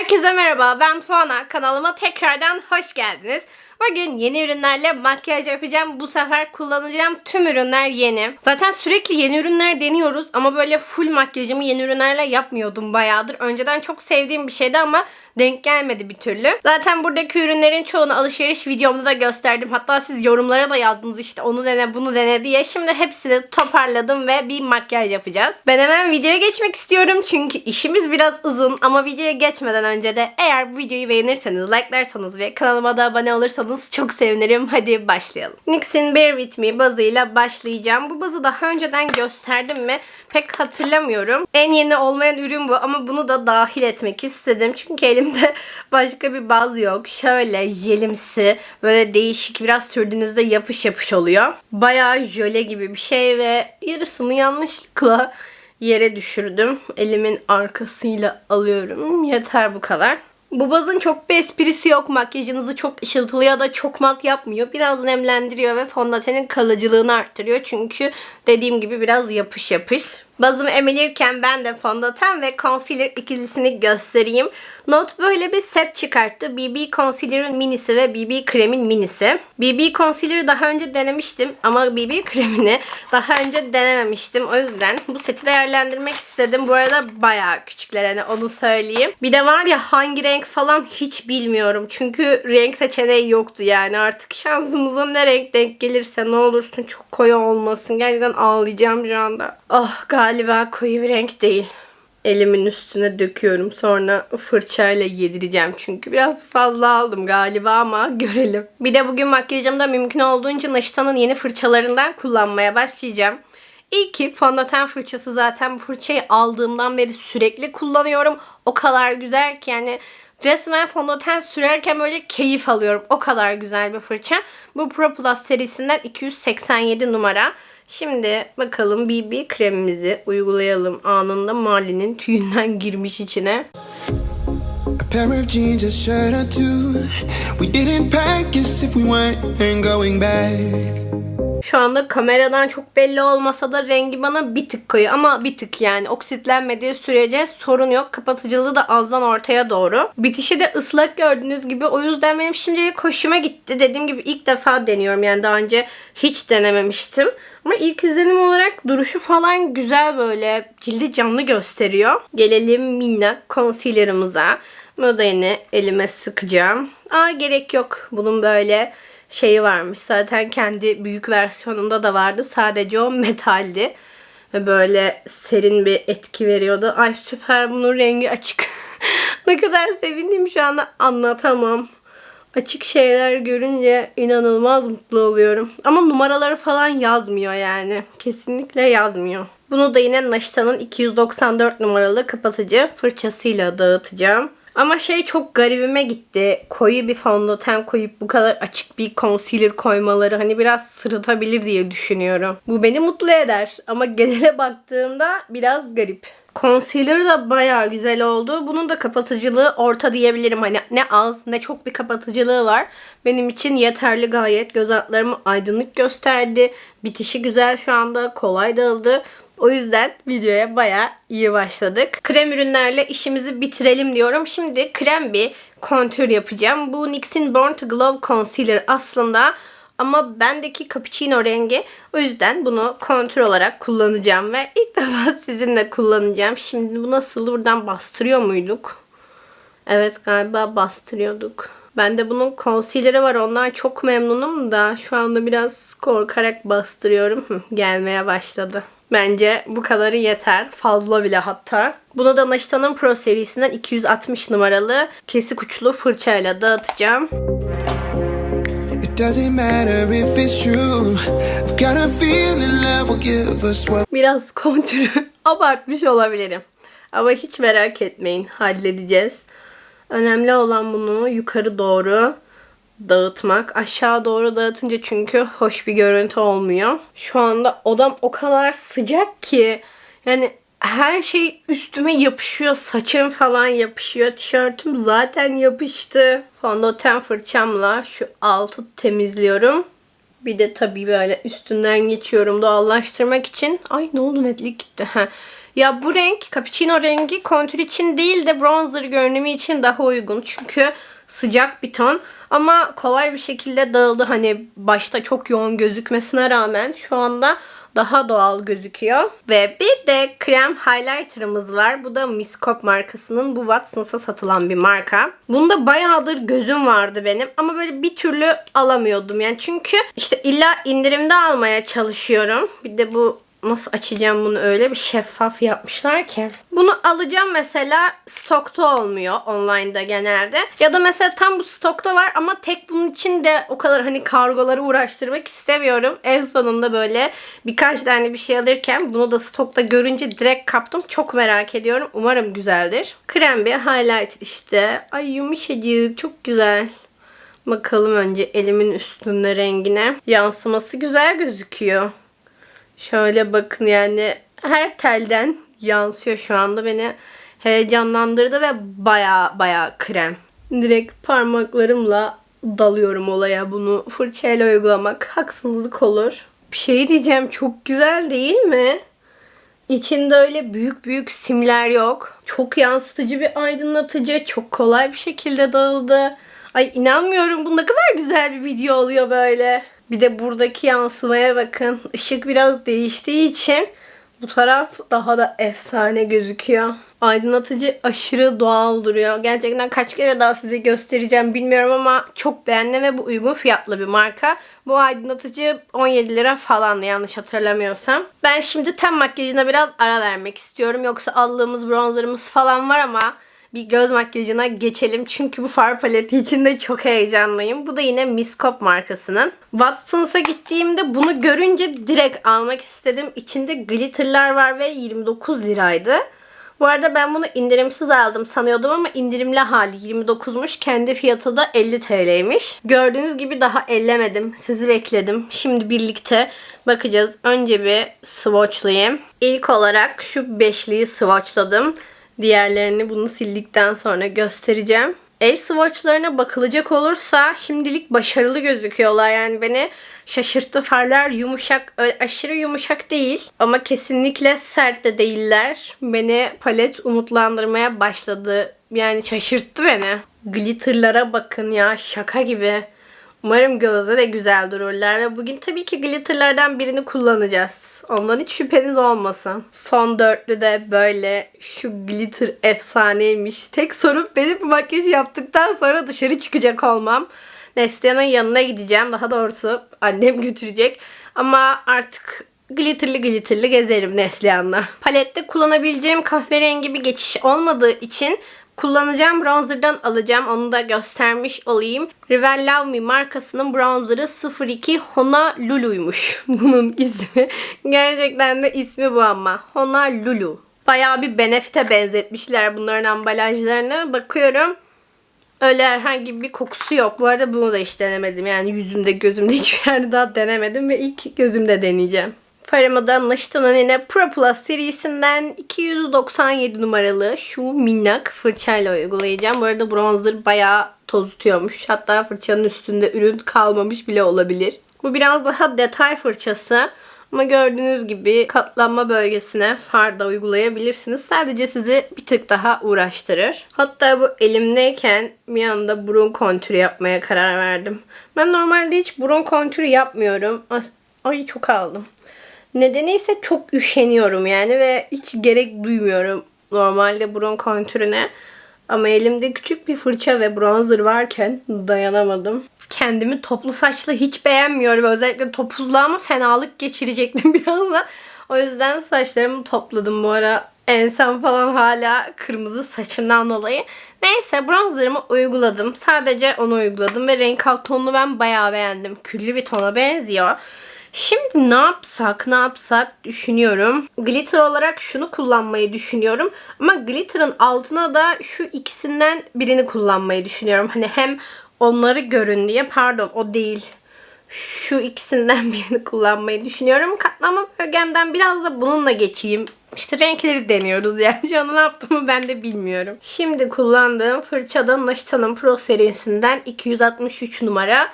Herkese merhaba ben Tuana kanalıma tekrardan hoş geldiniz. Bugün yeni ürünlerle makyaj yapacağım. Bu sefer kullanacağım tüm ürünler yeni. Zaten sürekli yeni ürünler deniyoruz ama böyle full makyajımı yeni ürünlerle yapmıyordum bayağıdır. Önceden çok sevdiğim bir şeydi ama denk gelmedi bir türlü. Zaten buradaki ürünlerin çoğunu alışveriş videomda da gösterdim. Hatta siz yorumlara da yazdınız işte onu dene bunu dene diye. Şimdi hepsini toparladım ve bir makyaj yapacağız. Ben hemen videoya geçmek istiyorum çünkü işimiz biraz uzun ama videoya geçmeden önce de eğer bu videoyu beğenirseniz, like'larsanız ve kanalıma da abone olursanız çok sevinirim. Hadi başlayalım. NYX'in Bear With Me bazıyla başlayacağım. Bu bazı daha önceden gösterdim mi pek hatırlamıyorum. En yeni olmayan ürün bu ama bunu da dahil etmek istedim. Çünkü elimde başka bir baz yok. Şöyle jelimsi böyle değişik biraz sürdüğünüzde yapış yapış oluyor. Bayağı jöle gibi bir şey ve yarısını yanlışlıkla yere düşürdüm. Elimin arkasıyla alıyorum. Yeter bu kadar. Bu bazın çok bir esprisi yok. Makyajınızı çok ışıltılı ya da çok mat yapmıyor. Biraz nemlendiriyor ve fondötenin kalıcılığını arttırıyor. Çünkü dediğim gibi biraz yapış yapış. Bazımı emelirken ben de fondöten ve concealer ikilisini göstereyim. Not böyle bir set çıkarttı. BB Concealer'ın minisi ve BB kremin minisi. BB Concealer'ı daha önce denemiştim ama BB kremini daha önce denememiştim. O yüzden bu seti değerlendirmek istedim. Bu arada bayağı küçükler hani onu söyleyeyim. Bir de var ya hangi renk falan hiç bilmiyorum. Çünkü renk seçeneği yoktu yani. Artık şansımıza ne renk denk gelirse ne olursun çok koyu olmasın. Gerçekten ağlayacağım şu anda. Oh galiba koyu bir renk değil elimin üstüne döküyorum. Sonra fırçayla yedireceğim. Çünkü biraz fazla aldım galiba ama görelim. Bir de bugün makyajımda mümkün olduğunca Naşita'nın yeni fırçalarından kullanmaya başlayacağım. İyi ki fondöten fırçası zaten bu fırçayı aldığımdan beri sürekli kullanıyorum. O kadar güzel ki yani resmen fondöten sürerken böyle keyif alıyorum. O kadar güzel bir fırça. Bu Pro Plus serisinden 287 numara. Şimdi bakalım BB kremimizi uygulayalım. Anında Marley'nin tüyünden girmiş içine. A. Şu anda kameradan çok belli olmasa da rengi bana bir tık koyu ama bir tık yani oksitlenmediği sürece sorun yok. Kapatıcılığı da azdan ortaya doğru. Bitişi de ıslak gördüğünüz gibi o yüzden benim şimdilik hoşuma gitti. Dediğim gibi ilk defa deniyorum yani daha önce hiç denememiştim. Ama ilk izlenim olarak duruşu falan güzel böyle cildi canlı gösteriyor. Gelelim minnak concealer'ımıza. Bunu da yine elime sıkacağım. Aa gerek yok. Bunun böyle şeyi varmış. Zaten kendi büyük versiyonunda da vardı. Sadece o metaldi. Ve böyle serin bir etki veriyordu. Ay süper bunun rengi açık. ne kadar sevindim şu anda anlatamam. Açık şeyler görünce inanılmaz mutlu oluyorum. Ama numaraları falan yazmıyor yani. Kesinlikle yazmıyor. Bunu da yine Naşita'nın 294 numaralı kapatıcı fırçasıyla dağıtacağım. Ama şey çok garibime gitti. Koyu bir fondöten koyup bu kadar açık bir concealer koymaları hani biraz sırıtabilir diye düşünüyorum. Bu beni mutlu eder ama genele baktığımda biraz garip. Concealer da bayağı güzel oldu. Bunun da kapatıcılığı orta diyebilirim. Hani ne az ne çok bir kapatıcılığı var. Benim için yeterli gayet. Göz altlarımı aydınlık gösterdi. Bitişi güzel şu anda. Kolay dağıldı. O yüzden videoya baya iyi başladık. Krem ürünlerle işimizi bitirelim diyorum. Şimdi krem bir kontür yapacağım. Bu NYX'in Born to Glow Concealer aslında ama bendeki cappuccino rengi. O yüzden bunu kontür olarak kullanacağım ve ilk defa sizinle kullanacağım. Şimdi bu nasıl buradan bastırıyor muyduk? Evet galiba bastırıyorduk. Bende bunun concealer'ı var. Ondan çok memnunum da şu anda biraz korkarak bastırıyorum. Gelmeye başladı. Bence bu kadarı yeter. Fazla bile hatta. Bunu da Naşita'nın Pro serisinden 260 numaralı kesik uçlu fırçayla dağıtacağım. Biraz kontürü abartmış olabilirim. Ama hiç merak etmeyin. Halledeceğiz. Önemli olan bunu yukarı doğru dağıtmak. Aşağı doğru dağıtınca çünkü hoş bir görüntü olmuyor. Şu anda odam o kadar sıcak ki yani her şey üstüme yapışıyor. Saçım falan yapışıyor. Tişörtüm zaten yapıştı. Fondöten fırçamla şu altı temizliyorum. Bir de tabii böyle üstünden geçiyorum doğallaştırmak için. Ay ne oldu netlik gitti. Ya bu renk cappuccino rengi kontür için değil de bronzer görünümü için daha uygun. Çünkü sıcak bir ton ama kolay bir şekilde dağıldı. Hani başta çok yoğun gözükmesine rağmen şu anda daha doğal gözüküyor. Ve bir de krem highlighter'ımız var. Bu da Miskop markasının. Bu Watson's'a satılan bir marka. Bunda bayağıdır gözüm vardı benim. Ama böyle bir türlü alamıyordum. Yani çünkü işte illa indirimde almaya çalışıyorum. Bir de bu Nasıl açacağım bunu öyle bir şeffaf yapmışlar ki. Bunu alacağım mesela stokta olmuyor online'da genelde. Ya da mesela tam bu stokta var ama tek bunun için de o kadar hani kargoları uğraştırmak istemiyorum. En sonunda böyle birkaç tane bir şey alırken bunu da stokta görünce direkt kaptım. Çok merak ediyorum. Umarım güzeldir. Krem bir highlighter işte. Ay yumuşacık çok güzel. Bakalım önce elimin üstünde rengine. Yansıması güzel gözüküyor. Şöyle bakın yani her telden yansıyor şu anda beni heyecanlandırdı ve baya baya krem. Direkt parmaklarımla dalıyorum olaya bunu fırçayla uygulamak haksızlık olur. Bir şey diyeceğim çok güzel değil mi? İçinde öyle büyük büyük simler yok. Çok yansıtıcı bir aydınlatıcı. Çok kolay bir şekilde dağıldı. Ay inanmıyorum bu ne kadar güzel bir video oluyor böyle. Bir de buradaki yansımaya bakın. Işık biraz değiştiği için bu taraf daha da efsane gözüküyor. Aydınlatıcı aşırı doğal duruyor. Gerçekten kaç kere daha size göstereceğim bilmiyorum ama çok beğendim ve bu uygun fiyatlı bir marka. Bu aydınlatıcı 17 lira falan yanlış hatırlamıyorsam. Ben şimdi ten makyajına biraz ara vermek istiyorum. Yoksa aldığımız bronzerımız falan var ama bir göz makyajına geçelim. Çünkü bu far paleti için de çok heyecanlıyım. Bu da yine Miskop markasının. Watson's'a gittiğimde bunu görünce direkt almak istedim. İçinde glitterlar var ve 29 liraydı. Bu arada ben bunu indirimsiz aldım sanıyordum ama indirimli hali 29'muş. Kendi fiyatı da 50 TL'ymiş. Gördüğünüz gibi daha ellemedim. Sizi bekledim. Şimdi birlikte bakacağız. Önce bir swatchlayayım. İlk olarak şu beşliyi swatchladım. Diğerlerini bunu sildikten sonra göstereceğim. El swatchlarına bakılacak olursa şimdilik başarılı gözüküyorlar. Yani beni şaşırttı. Farlar yumuşak, aşırı yumuşak değil. Ama kesinlikle sert de değiller. Beni palet umutlandırmaya başladı. Yani şaşırttı beni. Glitterlara bakın ya şaka gibi. Umarım gözde de güzel dururlar ve bugün tabii ki glitterlardan birini kullanacağız. Ondan hiç şüpheniz olmasın. Son dörtlü de böyle şu glitter efsaneymiş. Tek sorun benim bu makyajı yaptıktan sonra dışarı çıkacak olmam. Neslihan'ın yanına gideceğim. Daha doğrusu annem götürecek. Ama artık glitterli glitterli gezerim Neslihan'la. Palette kullanabileceğim kahverengi bir geçiş olmadığı için kullanacağım bronzer'dan alacağım. Onu da göstermiş olayım. Rivel Love Me markasının bronzer'ı 02 Honolulu'ymuş. Bunun ismi. Gerçekten de ismi bu ama. Honolulu. Bayağı bir Benefit'e benzetmişler bunların ambalajlarını. Bakıyorum. Öyle herhangi bir kokusu yok. Bu arada bunu da hiç denemedim. Yani yüzümde, gözümde hiçbir yerde daha denemedim ve ilk gözümde deneyeceğim. Farımı da Naşita'nın yine Pro Plus serisinden 297 numaralı şu minnak fırçayla uygulayacağım. Bu arada bronzer bayağı toz tutuyormuş. Hatta fırçanın üstünde ürün kalmamış bile olabilir. Bu biraz daha detay fırçası. Ama gördüğünüz gibi katlanma bölgesine far da uygulayabilirsiniz. Sadece sizi bir tık daha uğraştırır. Hatta bu elimdeyken bir anda burun kontürü yapmaya karar verdim. Ben normalde hiç burun kontürü yapmıyorum. Ay çok aldım. Nedeni ise çok üşeniyorum yani ve hiç gerek duymuyorum normalde burun kontürüne. Ama elimde küçük bir fırça ve bronzer varken dayanamadım. Kendimi toplu saçlı hiç beğenmiyorum. Özellikle topuzluğa fenalık geçirecektim biraz da. O yüzden saçlarımı topladım bu ara. Ensem falan hala kırmızı saçımdan dolayı. Neyse bronzerımı uyguladım. Sadece onu uyguladım ve renk alt tonunu ben bayağı beğendim. Küllü bir tona benziyor. Şimdi ne yapsak ne yapsak düşünüyorum. Glitter olarak şunu kullanmayı düşünüyorum. Ama glitter'ın altına da şu ikisinden birini kullanmayı düşünüyorum. Hani hem onları görün diye pardon o değil. Şu ikisinden birini kullanmayı düşünüyorum. Katlanma bölgemden biraz da bununla geçeyim. İşte renkleri deniyoruz yani. Şu an ne yaptığımı ben de bilmiyorum. Şimdi kullandığım fırçadan Naşita'nın Pro serisinden 263 numara.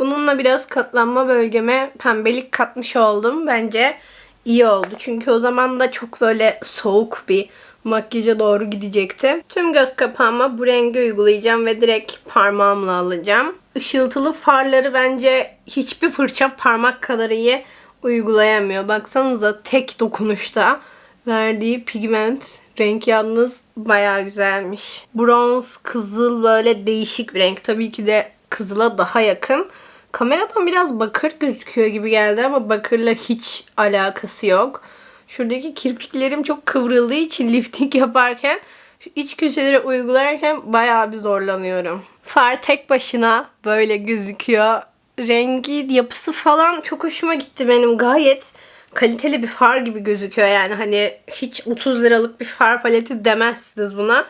Bununla biraz katlanma bölgeme pembelik katmış oldum. Bence iyi oldu. Çünkü o zaman da çok böyle soğuk bir makyaja doğru gidecekti. Tüm göz kapağıma bu rengi uygulayacağım ve direkt parmağımla alacağım. Işıltılı farları bence hiçbir fırça parmak kadar iyi uygulayamıyor. Baksanıza tek dokunuşta verdiği pigment renk yalnız bayağı güzelmiş. Bronz, kızıl böyle değişik bir renk. Tabii ki de kızıla daha yakın. Kameradan biraz bakır gözüküyor gibi geldi ama bakırla hiç alakası yok. Şuradaki kirpiklerim çok kıvrıldığı için lifting yaparken şu iç köşelere uygularken bayağı bir zorlanıyorum. Far tek başına böyle gözüküyor. Rengi, yapısı falan çok hoşuma gitti benim. Gayet kaliteli bir far gibi gözüküyor yani. Hani hiç 30 liralık bir far paleti demezsiniz buna.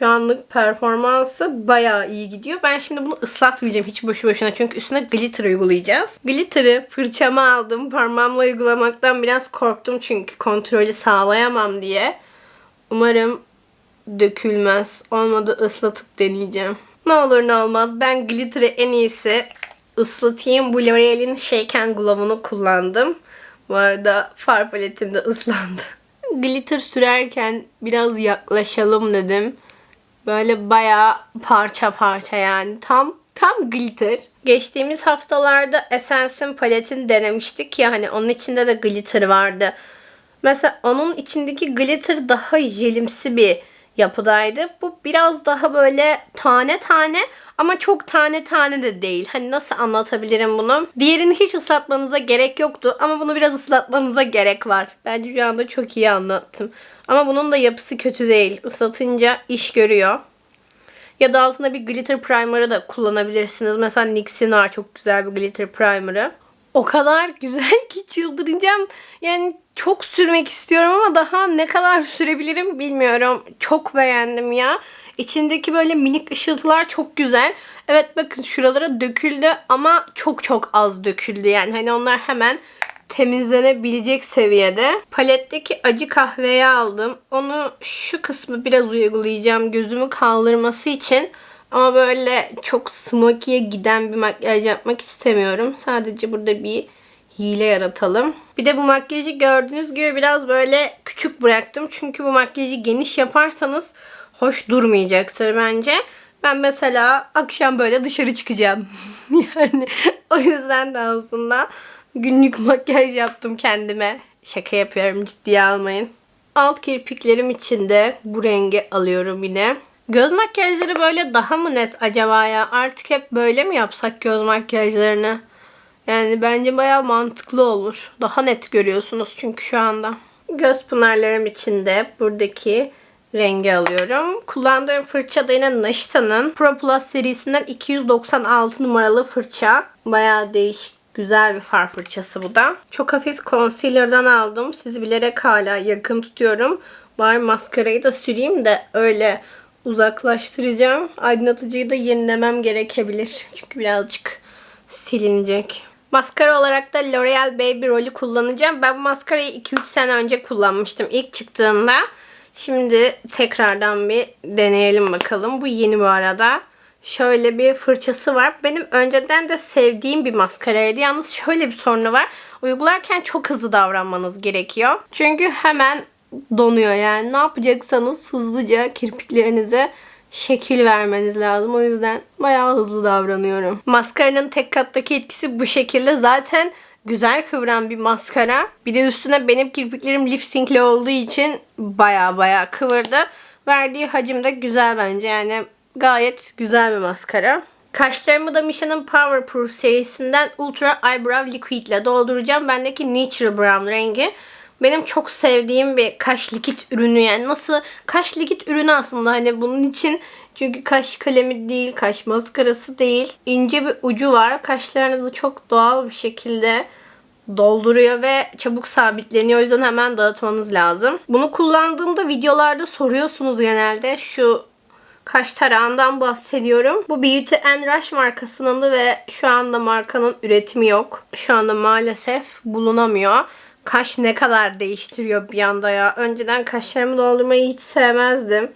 Şu anlık performansı bayağı iyi gidiyor. Ben şimdi bunu ıslatmayacağım hiç boşu boşuna. Çünkü üstüne glitter uygulayacağız. Glitter'ı fırçama aldım. Parmağımla uygulamaktan biraz korktum çünkü kontrolü sağlayamam diye. Umarım dökülmez. Olmadı ıslatıp deneyeceğim. Ne olur ne olmaz. Ben glitter'ı en iyisi ıslatayım. Bu L'Oreal'in Shake and Glove'unu kullandım. Bu arada far paletim de ıslandı. Glitter sürerken biraz yaklaşalım dedim. Böyle bayağı parça parça yani. Tam tam glitter. Geçtiğimiz haftalarda Essence'in paletini denemiştik ya hani onun içinde de glitter vardı. Mesela onun içindeki glitter daha jelimsi bir yapıdaydı. Bu biraz daha böyle tane tane ama çok tane tane de değil. Hani nasıl anlatabilirim bunu? Diğerini hiç ıslatmanıza gerek yoktu ama bunu biraz ıslatmanıza gerek var. Bence şu anda çok iyi anlattım. Ama bunun da yapısı kötü değil. Islatınca iş görüyor. Ya da altına bir glitter primer'ı da kullanabilirsiniz. Mesela NYX'in var çok güzel bir glitter primer'ı. O kadar güzel ki çıldıracağım. Yani çok sürmek istiyorum ama daha ne kadar sürebilirim bilmiyorum. Çok beğendim ya. İçindeki böyle minik ışıltılar çok güzel. Evet bakın şuralara döküldü ama çok çok az döküldü. Yani hani onlar hemen temizlenebilecek seviyede. Paletteki acı kahveyi aldım. Onu şu kısmı biraz uygulayacağım gözümü kaldırması için. Ama böyle çok smoky'ye giden bir makyaj yapmak istemiyorum. Sadece burada bir hile yaratalım. Bir de bu makyajı gördüğünüz gibi biraz böyle küçük bıraktım. Çünkü bu makyajı geniş yaparsanız hoş durmayacaktır bence. Ben mesela akşam böyle dışarı çıkacağım. yani o yüzden de aslında günlük makyaj yaptım kendime. Şaka yapıyorum ciddiye almayın. Alt kirpiklerim için de bu rengi alıyorum yine. Göz makyajları böyle daha mı net acaba ya? Artık hep böyle mi yapsak göz makyajlarını? Yani bence baya mantıklı olur. Daha net görüyorsunuz çünkü şu anda. Göz pınarlarım için de buradaki rengi alıyorum. Kullandığım fırça da yine Naşita'nın Pro Plus serisinden 296 numaralı fırça. Baya değişik güzel bir far fırçası bu da. Çok hafif concealer'dan aldım. Sizi bilerek hala yakın tutuyorum. Bari maskarayı da süreyim de öyle uzaklaştıracağım. Aydınlatıcıyı da yenilemem gerekebilir. Çünkü birazcık silinecek. Maskara olarak da L'Oreal Baby Roll'ü kullanacağım. Ben bu maskarayı 2-3 sene önce kullanmıştım ilk çıktığında. Şimdi tekrardan bir deneyelim bakalım. Bu yeni bu arada. Şöyle bir fırçası var. Benim önceden de sevdiğim bir maskaraydı. Yalnız şöyle bir sorunu var. Uygularken çok hızlı davranmanız gerekiyor. Çünkü hemen donuyor yani. Ne yapacaksanız hızlıca kirpiklerinize şekil vermeniz lazım. O yüzden bayağı hızlı davranıyorum. Maskaranın tek kattaki etkisi bu şekilde. Zaten güzel kıvıran bir maskara. Bir de üstüne benim kirpiklerim liftingli olduğu için bayağı bayağı kıvırdı. Verdiği hacim de güzel bence. Yani gayet güzel bir maskara. Kaşlarımı da Misha'nın Power Proof serisinden Ultra Eyebrow Liquid ile dolduracağım. Bendeki Natural Brown rengi. Benim çok sevdiğim bir kaş likit ürünü yani nasıl kaş likit ürünü aslında hani bunun için çünkü kaş kalemi değil, kaş maskarası değil. ince bir ucu var. Kaşlarınızı çok doğal bir şekilde dolduruyor ve çabuk sabitleniyor. O yüzden hemen dağıtmanız lazım. Bunu kullandığımda videolarda soruyorsunuz genelde. Şu kaş tarağından bahsediyorum. Bu Beauty and Rush markasının ve şu anda markanın üretimi yok. Şu anda maalesef bulunamıyor. Kaş ne kadar değiştiriyor bir anda ya. Önceden kaşlarımı doldurmayı hiç sevmezdim.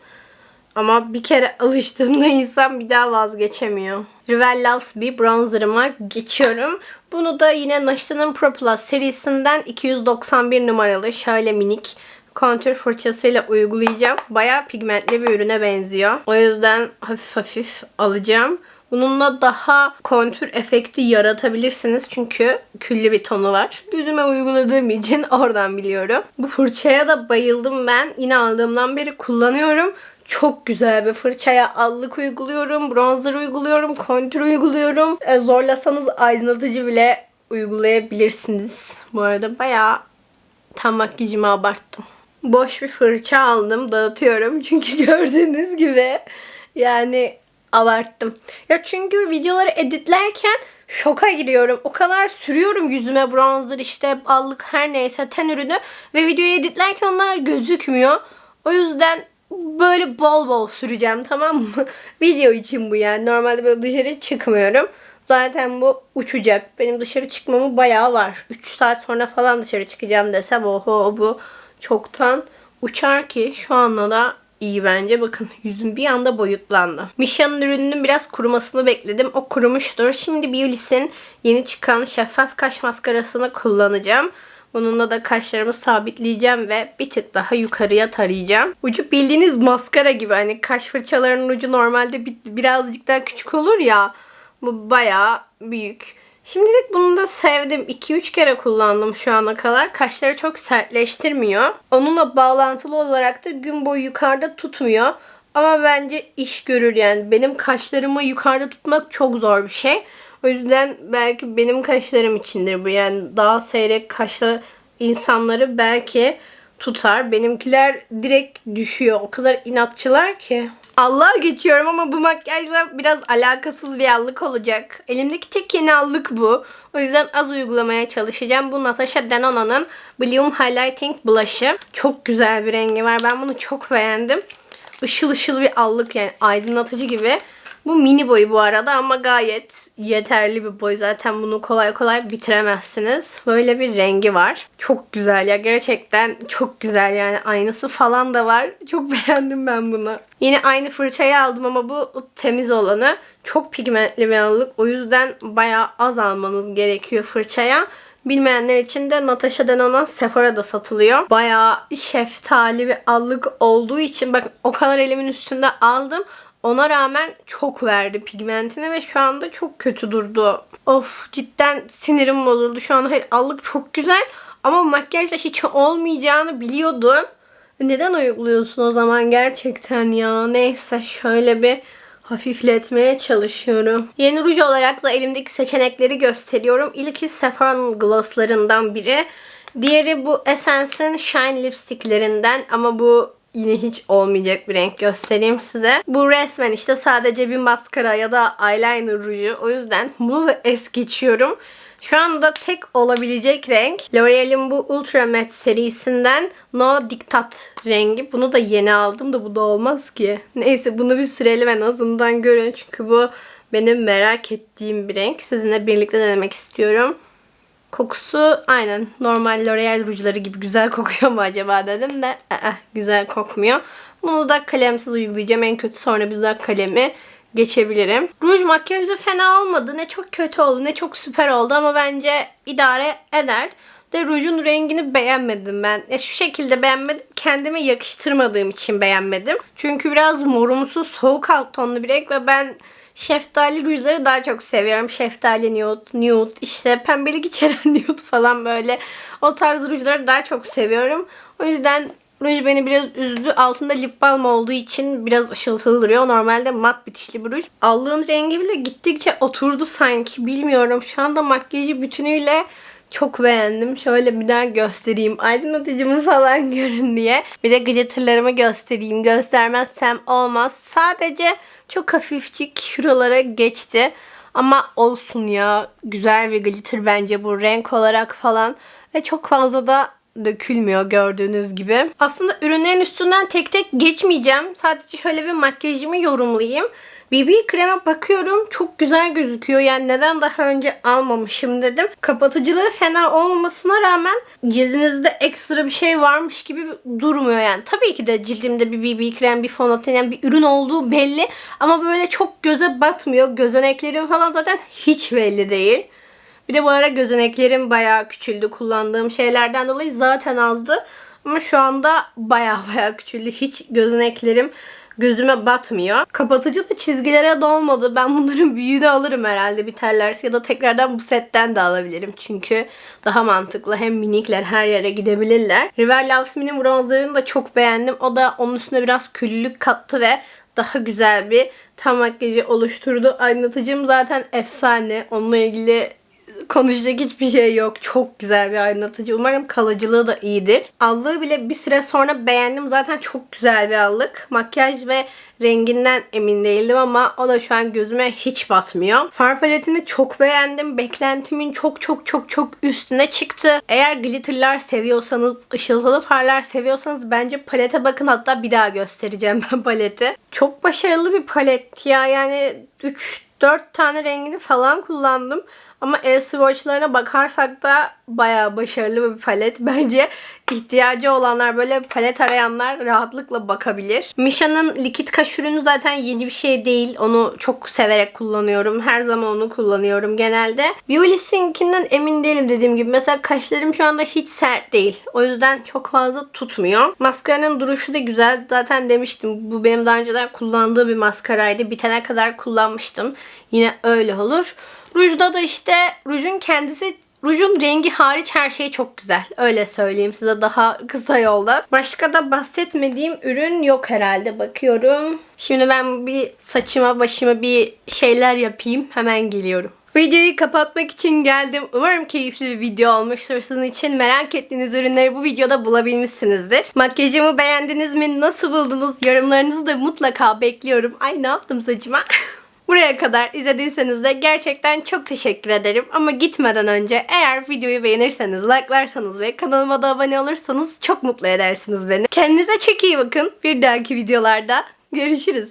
Ama bir kere alıştığında insan bir daha vazgeçemiyor. Rivel Loves bir bronzerıma geçiyorum. Bunu da yine Naşita'nın Pro Plus serisinden 291 numaralı şöyle minik kontür fırçasıyla uygulayacağım. Bayağı pigmentli bir ürüne benziyor. O yüzden hafif hafif alacağım. Bununla daha kontür efekti yaratabilirsiniz. Çünkü küllü bir tonu var. Yüzüme uyguladığım için oradan biliyorum. Bu fırçaya da bayıldım ben. Yine aldığımdan beri kullanıyorum. Çok güzel bir fırçaya allık uyguluyorum, bronzer uyguluyorum, kontür uyguluyorum. E, zorlasanız aydınlatıcı bile uygulayabilirsiniz. Bu arada bayağı tam makyajımı abarttım. Boş bir fırça aldım, dağıtıyorum. Çünkü gördüğünüz gibi yani abarttım. Ya çünkü videoları editlerken şoka giriyorum. O kadar sürüyorum yüzüme bronzer işte allık her neyse ten ürünü ve videoyu editlerken onlar gözükmüyor. O yüzden böyle bol bol süreceğim tamam mı? Video için bu yani. Normalde böyle dışarı çıkmıyorum. Zaten bu uçacak. Benim dışarı çıkmamı bayağı var. 3 saat sonra falan dışarı çıkacağım desem oho bu çoktan uçar ki şu anda da iyi bence. Bakın yüzüm bir anda boyutlandı. Misha'nın ürününün biraz kurumasını bekledim. O kurumuştur. Şimdi Biolis'in yeni çıkan şeffaf kaş maskarasını kullanacağım. Bununla da kaşlarımı sabitleyeceğim ve bir tık daha yukarıya tarayacağım. Ucu bildiğiniz maskara gibi. Hani kaş fırçalarının ucu normalde bir, birazcık daha küçük olur ya. Bu bayağı büyük. Şimdilik bunu da sevdim. 2-3 kere kullandım şu ana kadar. Kaşları çok sertleştirmiyor. Onunla bağlantılı olarak da gün boyu yukarıda tutmuyor. Ama bence iş görür yani. Benim kaşlarımı yukarıda tutmak çok zor bir şey. O yüzden belki benim kaşlarım içindir bu. Yani daha seyrek kaşlı insanları belki tutar. Benimkiler direkt düşüyor. O kadar inatçılar ki. Allah'a geçiyorum ama bu makyajla biraz alakasız bir allık olacak. Elimdeki tek yeni allık bu. O yüzden az uygulamaya çalışacağım. Bu Natasha Denona'nın Bloom Highlighting Blush'ı. Çok güzel bir rengi var. Ben bunu çok beğendim. Işıl ışıl bir allık yani aydınlatıcı gibi. Bu mini boyu bu arada ama gayet yeterli bir boy. Zaten bunu kolay kolay bitiremezsiniz. Böyle bir rengi var. Çok güzel ya. Gerçekten çok güzel yani. Aynısı falan da var. Çok beğendim ben bunu. Yine aynı fırçayı aldım ama bu temiz olanı. Çok pigmentli bir allık. O yüzden bayağı az almanız gerekiyor fırçaya. Bilmeyenler için de Natasha Denona Sephora'da satılıyor. Bayağı şeftali bir allık olduğu için bakın o kadar elimin üstünde aldım. Ona rağmen çok verdi pigmentini ve şu anda çok kötü durdu. Of cidden sinirim bozuldu. Şu an allık çok güzel ama makyajla hiç olmayacağını biliyordum. Neden uyguluyorsun o zaman gerçekten ya? Neyse şöyle bir hafifletmeye çalışıyorum. Yeni ruj olarak da elimdeki seçenekleri gösteriyorum. İlki Sephora'nın glosslarından biri. Diğeri bu Essence'in Shine lipsticklerinden ama bu yine hiç olmayacak bir renk göstereyim size. Bu resmen işte sadece bir maskara ya da eyeliner ruju. O yüzden bunu da es geçiyorum. Şu anda tek olabilecek renk L'Oreal'in bu Ultra Matte serisinden No Diktat rengi. Bunu da yeni aldım da bu da olmaz ki. Neyse bunu bir sürelim en azından görün. Çünkü bu benim merak ettiğim bir renk. Sizinle birlikte denemek istiyorum. Kokusu aynen normal L'Oreal rujları gibi güzel kokuyor mu acaba dedim de ı güzel kokmuyor. Bunu da kalemsiz uygulayacağım. En kötü sonra bir dudak kalemi geçebilirim. Ruj makyajı fena olmadı. Ne çok kötü oldu ne çok süper oldu ama bence idare eder. De rujun rengini beğenmedim ben. Ya şu şekilde beğenmedim. Kendime yakıştırmadığım için beğenmedim. Çünkü biraz morumsu soğuk alt tonlu bir renk ve ben şeftali rujları daha çok seviyorum. Şeftali nude, nude, işte pembelik içeren nude falan böyle. O tarz rujları daha çok seviyorum. O yüzden ruj beni biraz üzdü. Altında lip balm olduğu için biraz ışıltılı duruyor. Normalde mat bitişli bir ruj. Allığın rengi bile gittikçe oturdu sanki. Bilmiyorum. Şu anda makyajı bütünüyle çok beğendim. Şöyle bir daha göstereyim. Aydınlatıcımı falan görün diye. Bir de gıcıtırlarımı göstereyim. Göstermezsem olmaz. Sadece çok hafifçik şuralara geçti. Ama olsun ya. Güzel bir glitter bence bu renk olarak falan. Ve çok fazla da dökülmüyor gördüğünüz gibi. Aslında ürünlerin üstünden tek tek geçmeyeceğim. Sadece şöyle bir makyajımı yorumlayayım. BB kreme bakıyorum çok güzel gözüküyor. Yani neden daha önce almamışım dedim. Kapatıcılığı fena olmamasına rağmen yüzünüzde ekstra bir şey varmış gibi durmuyor yani. Tabii ki de cildimde bir BB krem, bir fondöten yani bir ürün olduğu belli. Ama böyle çok göze batmıyor. Gözeneklerim falan zaten hiç belli değil. Bir de bu ara gözeneklerim bayağı küçüldü. Kullandığım şeylerden dolayı zaten azdı. Ama şu anda bayağı bayağı küçüldü. Hiç gözeneklerim gözüme batmıyor. Kapatıcı da çizgilere dolmadı. Ben bunların büyüğünü alırım herhalde biterlerse ya da tekrardan bu setten de alabilirim. Çünkü daha mantıklı. Hem minikler her yere gidebilirler. River Loves Mini bronzerını da çok beğendim. O da onun üstüne biraz küllülük kattı ve daha güzel bir tam makyajı oluşturdu. Aydınlatıcım zaten efsane. Onunla ilgili konuşacak hiçbir şey yok. Çok güzel bir aydınlatıcı. Umarım kalıcılığı da iyidir. Allığı bile bir süre sonra beğendim. Zaten çok güzel bir allık. Makyaj ve renginden emin değildim ama o da şu an gözüme hiç batmıyor. Far paletini çok beğendim. Beklentimin çok çok çok çok üstüne çıktı. Eğer glitterlar seviyorsanız, ışıltılı farlar seviyorsanız bence palete bakın. Hatta bir daha göstereceğim ben paleti. Çok başarılı bir palet ya. Yani 3 4 tane rengini falan kullandım. Ama el swatchlarına bakarsak da bayağı başarılı bir palet. Bence ihtiyacı olanlar böyle palet arayanlar rahatlıkla bakabilir. Misha'nın likit kaş ürünü zaten yeni bir şey değil. Onu çok severek kullanıyorum. Her zaman onu kullanıyorum genelde. Biolis'inkinden emin değilim dediğim gibi. Mesela kaşlarım şu anda hiç sert değil. O yüzden çok fazla tutmuyor. Maskaranın duruşu da güzel. Zaten demiştim bu benim daha önceden kullandığım bir maskaraydı. Bitene kadar kullanmıştım. Yine öyle olur. Rujda da işte rujun kendisi Rujun rengi hariç her şey çok güzel. Öyle söyleyeyim size daha kısa yolda. Başka da bahsetmediğim ürün yok herhalde. Bakıyorum. Şimdi ben bir saçıma başıma bir şeyler yapayım. Hemen geliyorum. Videoyu kapatmak için geldim. Umarım keyifli bir video olmuştur sizin için. Merak ettiğiniz ürünleri bu videoda bulabilmişsinizdir. Makyajımı beğendiniz mi? Nasıl buldunuz? Yorumlarınızı da mutlaka bekliyorum. Ay ne yaptım saçıma? Buraya kadar izlediyseniz de gerçekten çok teşekkür ederim. Ama gitmeden önce eğer videoyu beğenirseniz, like'larsanız ve kanalıma da abone olursanız çok mutlu edersiniz beni. Kendinize çok iyi bakın. Bir dahaki videolarda görüşürüz.